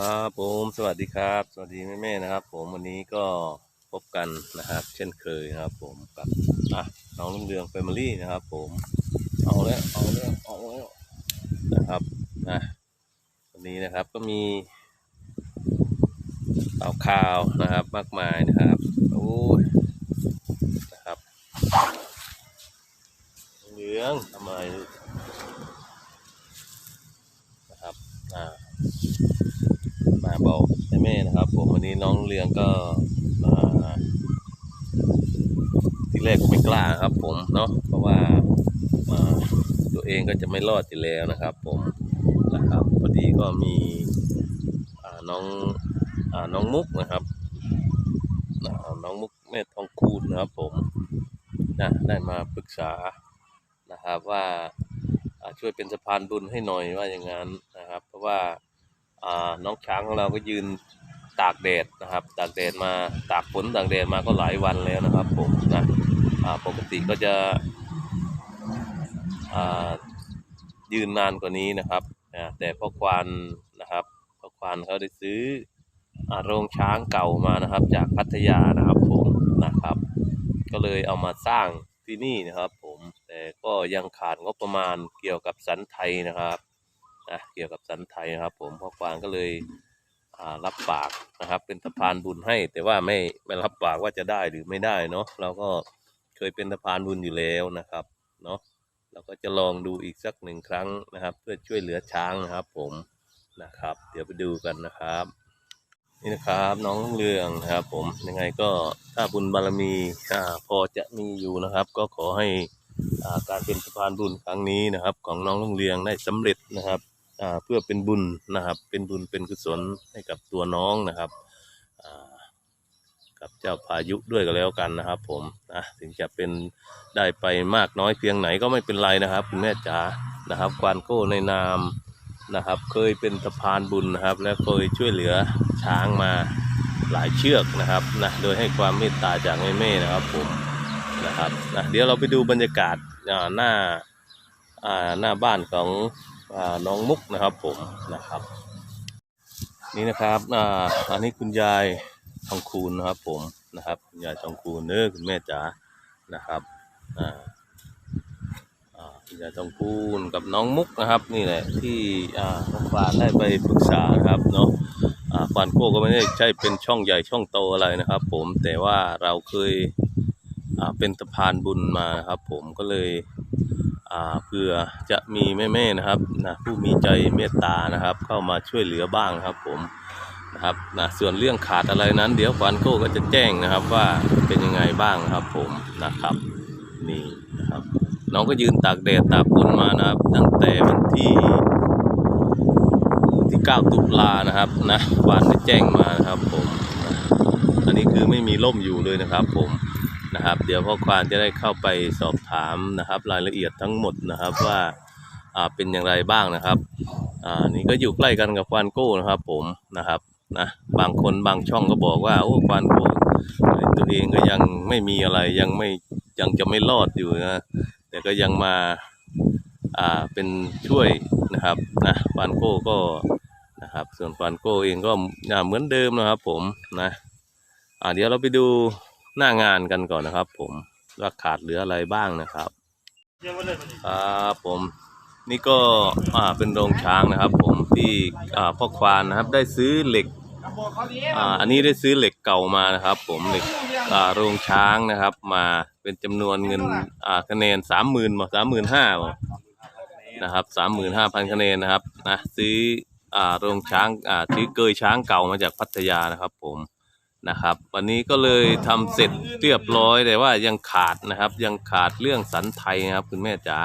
ครับผมสวัสดีครับ สวัสดีแม่แม่ๆนะครับ ผมวันนี้ก็พบกันนะครับ เช่นเคยนะครับ ผมกับอะน้องลุงเรืองแฟมิลี่นะครับ ผมเอาแล้วเอาแล้วเอาแล้วนะครับนะวันนี้นะครับก็มีข่าวข่าวนะครับ มากมายนะครับโอ้ยนะครับลุงเรืองทำไมนะครับอ่า มาบอกแม่ๆนะครับ ผมวันนี้น้องเรียงก็มาที่แรกก็ไม่กล้าครับ ผมเนาะเพ ราะว่าาตัวเองก็จะไม่รอดอยู่แล้วนะครับ ผมนะครับพอดีก็มีน้องอน้องมุกนะครับน้องมุกแม่ทองคูณนะครับ ผมนะได้มาปรึกษานะครับว่าาช่วยเป็นสะพานบุญให้หน่อยว่าอย่างนั้นนะครับ เพราะว่าาน้องช้างของเราก็ยืนตากแดดนะครับ ตากแดดมาตากฝนตากแดดมาก็หลายวันแล้วนะครับ ผมนะปกติก็จะ ยืนนานกว่านี้นะครับแต่พ่อควานนะครับพ่อควานเขาได้ซื้ออโรงช้างเก่ามานะครับ จากพัทยานะครับผมนะครับ ก็เลยเอามาสร้างที่นี่นะครับ ผมแต่ก็ยังขาดงบประมาณเกี่ยวกับสันไทยนะครับนะเกี่ยวกับสันไทยนะครับ ผมพ่อควานก็เลยรับปากนะครับ เป็นสะพานบุญให้ แต่ว่าไม่ไม่รับปากว่าจะได้หรือไม่ได้เนาะเราก็เคยเป็นสะพานบุญอยู่แล้วนะครับเนาะ เราก็จะลองดูอีกสักหนึ่งครั้งนะครับ เพื่อช่วยเหลือช้างนะครับ ผมนะครับ เดี๋ยวไปดูกันนะครับ นี่นะครับน้องเรืองนะครับ ผมยังไงก็ถ้าบุญบารมีอ่าพอจะมีอยู่นะครับ ก็ขอให้าการเป็นสะพานบุญครั้งนี้นะครับ ของน้องลุงเรืองได้สำเร็จนะครับเพื่อเป็นบุญนะครับ เป็นบุญเป็นกุศลให้กับตัวน้องนะครับอ่า กับเจ้าพายุด้วยก็แล้วกันนะครับ ผมนะถึงจะเป็นได้ไปมากน้อยเพียงไหนก็ไม่เป็นไรนะครับคุณแม่จ๋านะครับควานโก้ในนามนะครับ เคยเป็นสะพานบุญนะครับ และเคยช่วยเหลือช้างมาหลายเชือกนะครับนะโดยให้ความเมตตาจากแม่ๆนะครับผมนะครับนะเดี๋ยวเราไปดูบรรยากาศหน้าหน้าบ้านของอน้องมุกนะครับผมนะครับ นี่นะครับอ่าอันนี้คุณยาย ทองคูณนะครับ ผมนะครับคุณยายทองคูณเนอคุณแม่จ๋านะครับอ่าคุณยายทองคูณกับน้องมุกนะครับ นี่แหละที่อ่าน้องฟานได้ไปปรึกษานะครับเนาะอ่าฟานโก้ก็ไม่ได้ใช่เป็นช่องใหญ่ช่องโตอะไรนะครับ ผมแต่ว่าเราเคยอ่าเป็นสะพานบุญมาครับ ผมก็เลยเพื่อจะมีแม่ๆนะครับนะผู้มีใจเมตตานะครับ เข้ามาช่วยเหลือบ้างครับผม นะครับนะส่วนเรื่องขาดอะไรนั้น เดี๋ยวฟานโก้ก็จะแจ้งนะครับว่าเป็นยังไงบ้างครับผมนะครับนี่นะครับ น้องก็ยืนตากแดดตากฝนมานะครับ ตั้งแต่วันที่ที่ 9 ตุลานะครับนะฟานได้แจ้งมานะครับผมนะอันนี้คือไม่มีร่มอยู่เลยนะครับผมนะครับ เดี๋ยวพ่อควานจะได้เข้าไปสอบถามนะครับ รายละเอียดทั้งหมดนะครับว่าอ่าเป็นอย่างไรบ้างนะครับอ่านี่ก็อยู่ใกล้กันกับควานโก้นะครับผมนะครับ นะบางคนบางช่องก็บอกว่าโอ้ควานโก้ตัวเองก็ยังไม่มีอะไรยังไม่ยังจะไม่รอดอยู่นะแต่ก็ยังมาอ่าเป็นช่วยนะครับนะควานโก้ก็นะครับส่วนควานโก้เองก็เหมือนเดิมนะครับ ผมนะอ่าเดี๋ยวเราไปดูหน้างานกันก่อนนะครับ ผมว่าขาดเหลืออะไรบ้างนะครับครับผมนี่ก็อ่าเป็นโรงช้างนะครับ ผมที่อ่าพ่อควานนะครับได้ซื้อเหล็ก อันนี้ได้ซื้อเหล็กเก่ามานะครับ ผมเหล็กโรงช้างนะครับ มาเป็นจำนวนเงินคะแนนสามหมื่นสามหมื่นห้านะครับสามหมื่นห้าพันคะแนนนะครับนะซื้ออโรงช้างซื้อเกยช้างเก่ามาจากพัทยานะครับ ผมนะครับ วันนี้ก็เลยทำเสร็จเรียบร้อยแต่ว่ายังขาดนะครับ ยังขาดเรื่องสันไทยนะครับ คุณแม่จ๋า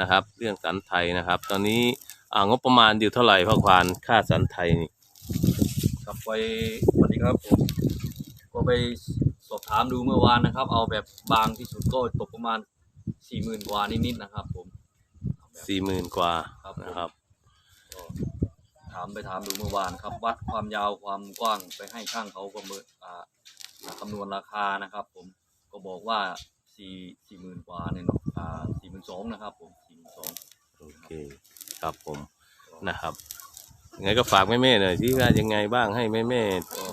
นะครับ เรื่องสันไทยนะครับ ตอนนี้งบประมาณอยู่เท่าไหร่พ่อควานค่าสันไทยนี่ ครับไปสวัสดีครับผมก็ไปสอบถามดูเมื่อวานนะครับ เอาแบบบางที่สุดก็ตกประมาณสี่หมื่นกว่านิดๆนะครับ ผมเอาแบบสี่หมื่นกว่าครับนะครับก็ถามไปถามดูเมื่อวานครับ วัดความยาวความกว้างไปให้ช่างเขาประเมินอ่าคำนวณราคานะครับ ผมก็บอกว่าสี่สี่หมื่นกว่าเนี่ยเนาะอ่าสี่หมื่นสองนะครับ ผมสี่หมื่นสองโอเคครับผมนะครับ ยังไงก็ฝากแม่แม่ๆหน่อยที่ว่ายังไงบ้างให้แม่แม่ก็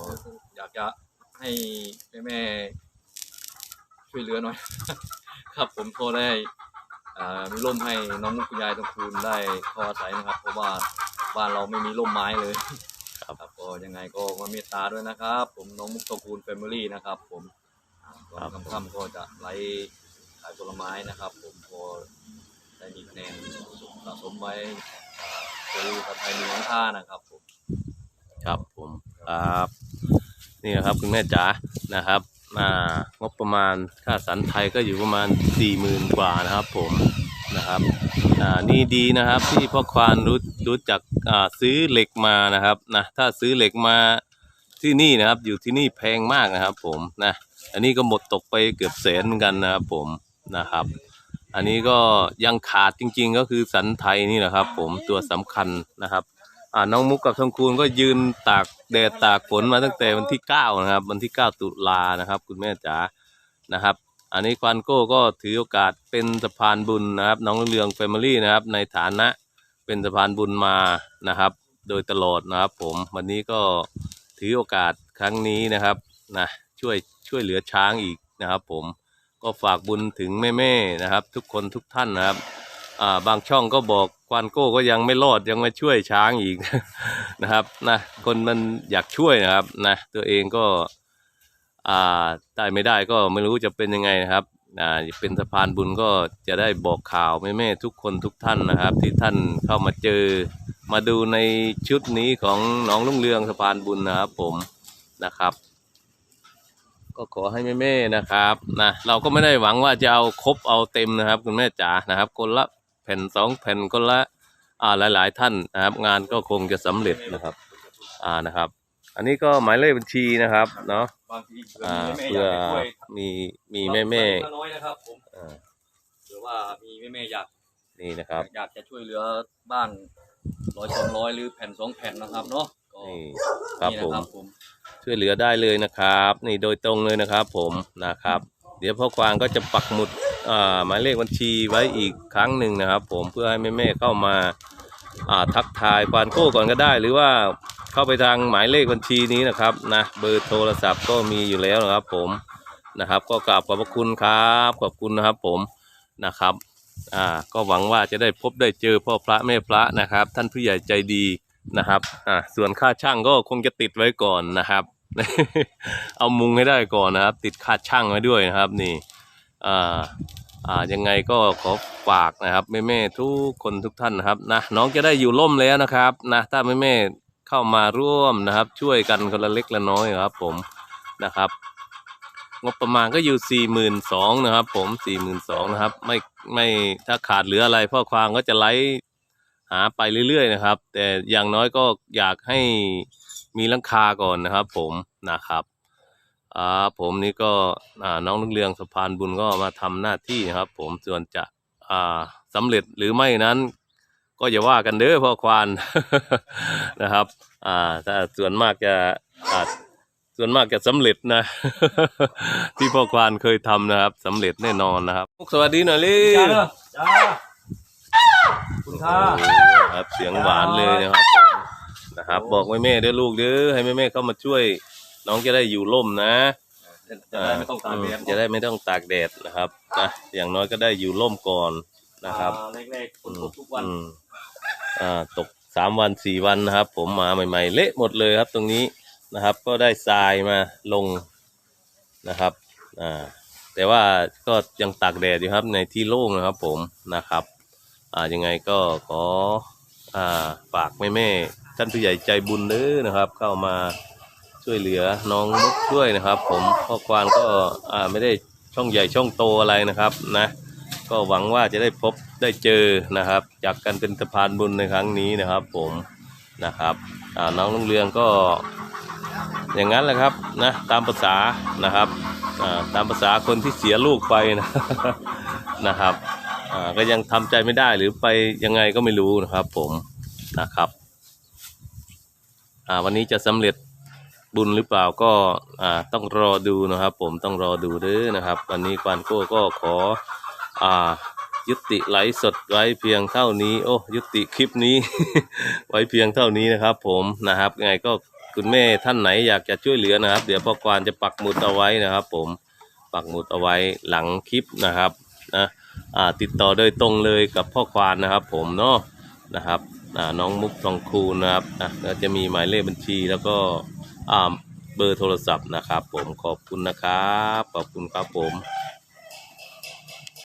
อยากจะให้แม่แม่ๆช่วยเหลือหน่อย ครับผมพอได้อ่ามีร่มให้น้องมุกคุณยายตรงคูณได้เข้ออาศัยนะครับ เพราะว่าบ้านเราไม่มีร่มไม้เลยครับก็ยังไงก็มาเมตตาด้วยนะครับ ผมน้องมุกตระกูลแฟมิลี่นะครับ ผมอ่าตอนค่ำๆก็จะไล่ขายผลไม้นะครับ ผมพอได้มีคะแนนสะสมไว้ อ่าซื้อกับไทยมีน้ำท่านะครับผมครับผมครับนี่นะครับคุณแม่จ๋านะครับอ่างบประมาณค่าสันไทยก็อยู่ประมาณสี่หมื่นกว่านะครับผมนะครับอ่านี่ดีนะครับที่พ่อควานรู้รู้จักอ่าซื้อเหล็กมานะครับนะถ้าซื้อเหล็กมาที่นี่นะครับ อยู่ที่นี่แพงมากนะครับผมนะอันนี้ก็หมดตกไปเกือบแสนเหมือนกันนะครับผมนะครับ อันนี้ก็ยังขาดจริงๆ ก็คือสันไทยนี่แหละครับ ผมตัวสำคัญนะครับอ่าน้องมุกกับทองคูณก็ยืนตากแดดตากฝนมาตั้งแต่วันที่เก้านะครับ วันที่เก้าตุลานะครับ คุณแม่จ๋านะครับ อันนี้ควานโก้ก็ถือโอกาสเป็นสะพานบุญนะครับ น้องเรืองแฟมิลี่นะครับ ในฐานะเป็นสะพานบุญมานะครับ โดยตลอดนะครับ ผมวันนี้ก็ถือโอกาสครั้งนี้นะครับนะช่วยช่วยเหลือช้างอีกนะครับ ผม ก็ฝากบุญถึงแม่ๆนะครับ ทุกคนทุกท่านนะครับ อ่าบางช่องก็บอกควานโก้ก็ยังไม่รอดยังมาช่วยช้างอีก นะครับนะคนมันอยากช่วยนะครับนะตัวเองก็ อ่าได้ไม่ได้ก็ไม่รู้จะเป็นยังไงนะครับอ่าเป็นสะพานบุญก็จะได้บอกข่าวแม่ๆทุกคนทุกท่านนะครับ ที่ท่านเข้ามาเจอมาดูในชุดนี้ของน้องลุงเรืองสะพานบุญนะครับ ผมนะครับ ก็ขอให้แม่ๆนะครับนะเราก็ไม่ได้หวังว่าจะเอาครบเอาเต็มนะครับ คุณแม่จ๋านะครับ คนละแผ่นสองแผ่นคนละอ่าหลาย ๆ ท่านนะครับ งานก็คงจะสำเร็จนะครับ อ่านะครับ อันนี้ก็หมายเลขบัญชีนะครับเนาะบางทีเผื่ออ่ามีเพื่อแม่ๆอยากจะช่วยมีมีแม่แม่รับน้อยนะครับผมๆอ่าหรือว่ามีแม่แม่ๆอยากนี่นะครับ อยากจะช่วยเหลือบ้านร้อยสองร้อยหรือแผ่นสองแผ่นนะครับเนาะก็นี่ครับนี่ผนะมครับผม ช่วยเหลือได้เลยนะครับ นี่โดยตรงเลยนะครับผมนะครับ เดี๋ยวพ่อควางก็จะปักหมุดอ่าหมายเลขบัญชีไว้อีกครั้งหนึ่งนะครับ ผมเพื่อให้แม่ๆเข้ามาอ่าทักทายควานโก้ก่อนก็ได้ หรือว่าเข้าไปทางหมายเลขบัญชีนี้นะครับนะเบอร์โทรศัพท์ก็มีอยู่แล้วนะครับ ผมนะครับ ก็กราบขอบพระคุณครับขอบคุณนะครับผมนะครับอ่าก็หวังว่าจะได้พบได้เจอพ่อพระแม่พระนะครับ ท่านผู้ใหญ่ใจดีนะครับอ่าส่วนค่าช่างก็คงจะติดไว้ก่อนนะครับ เอามุงให้ได้ก่อนนะครับ ติดค่าช่างไว้ด้วยนะครับ นี่อ่าอ่ายังไงก็ขอฝากนะครับแม่ๆทุกคนทุกท่านนะครับนะน้องจะได้อยู่ร่มแล้วนะครับนะถ้าแม่ๆเข้ามาร่วมนะครับ ช่วยกันคนละเล็กละน้อยครับ ผมนะครับงบประมาณก็อยู่สี่หมื่นสองนะครับ ผมสี่หมื่นสองนะครับ ไม่ไม่ถ้าขาดเหลืออะไรพ่อควางก็จะไล่หาไปเรื่อยๆนะครับ แต่อย่างน้อยก็อยากให้ มีหลังคาก่อนนะครับ ผมนะครับอ่าผมนี่ก็อ่าน้องลุงเรืองสะพานบุญก็มาทำหน้าที่นะครับ ผมส่วนจะอ่าสำเร็จหรือไม่นั้น ก็อย่าว่ากันเด้อพ่อควานนะครับอ่าถ้าส่วนมากจะอ่าส่วนมากจะสำเร็จนะ ที่พ่อควานเคยทำนะครับสำเร็จแน่นอนนะครับสวัสดีหน่อยลิจ้าเด้อจ้าคุณค่าโอ้โหครับเสียงหวานเลยนะครับผม นะครับ บอกแม่แม่ๆด้วยลูกเด้อให้แม่แม่ๆเข้ามาช่วย น้องจะได้อยู่ร่มนะจะได้ไม่ต้องตากแดดจะได้ไม่ต้องตากแดดนะครับนะอย่างน้อยก็ได้อยู่ร่มก่อนนะครับอ่าแรกๆฝนตกทุกวันอืมอ่าตกสามวันสี่วันนะครับ ผมมาใหม่ ๆ เละหมดเลยครับ ตรงนี้นะครับ ก็ได้ทรายมาลงนะครับอ่าแต่ว่าก็ยังตากแดดอยู่ครับในที่โล่งนะครับผมนะครับ อ่ายังไงก็ขออ่าฝากแม่ๆ ท่านผู้ใหญ่ใจบุญเด้อนะครับ เข้ามาช่วยเหลือน้องมุกด้วยนะครับ ผมพ่อควานก็อ่าไม่ได้ช่องใหญ่ช่องโตอะไรนะครับนะก็หวังว่าจะได้พบได้เจอนะครับ จากการเป็นสะพานบุญในครั้งนี้นะครับ ผมนะครับอ่าน้องลุงเรืองก็อย่างนั้นแหละครับนะตามภาษานะครับอ่าตามภาษาคนที่เสียลูกไปนะนะครับอ่าก็ยังทำใจไม่ได้หรือไปยังไงก็ไม่รู้นะครับ ผมนะครับ วันนี้จะสำเร็จบุญหรือเปล่าก็อ่าต้องรอดูนะครับ ผมต้องรอดูเด้อนะครับ วันนี้ควานโก้ก็ขออ่ายุติไลฟ์สดไว้เพียงเท่านี้ โอ้ยุติคลิปนี้ ไว้เพียงเท่านี้นะครับ ผมนะครับยังไงก็คุณแม่ท่านไหนอยากจะช่วยเหลือนะครับ เดี๋ยวพ่อควานจะปักหมุดเอาไว้นะครับ ผมปักหมุดเอาไว้หลังคลิปนะครับนะอ่าติดต่อโดยตรงเลยกับพ่อควานนะครับ ผมเนาะนะครับ น้องมุกทองคูนะครับนะก็จะมีหมายเลขบัญชีแล้วก็เบอร์โทรศัพท์นะครับ ผมขอบคุณนะครับ ขอบคุณครับผม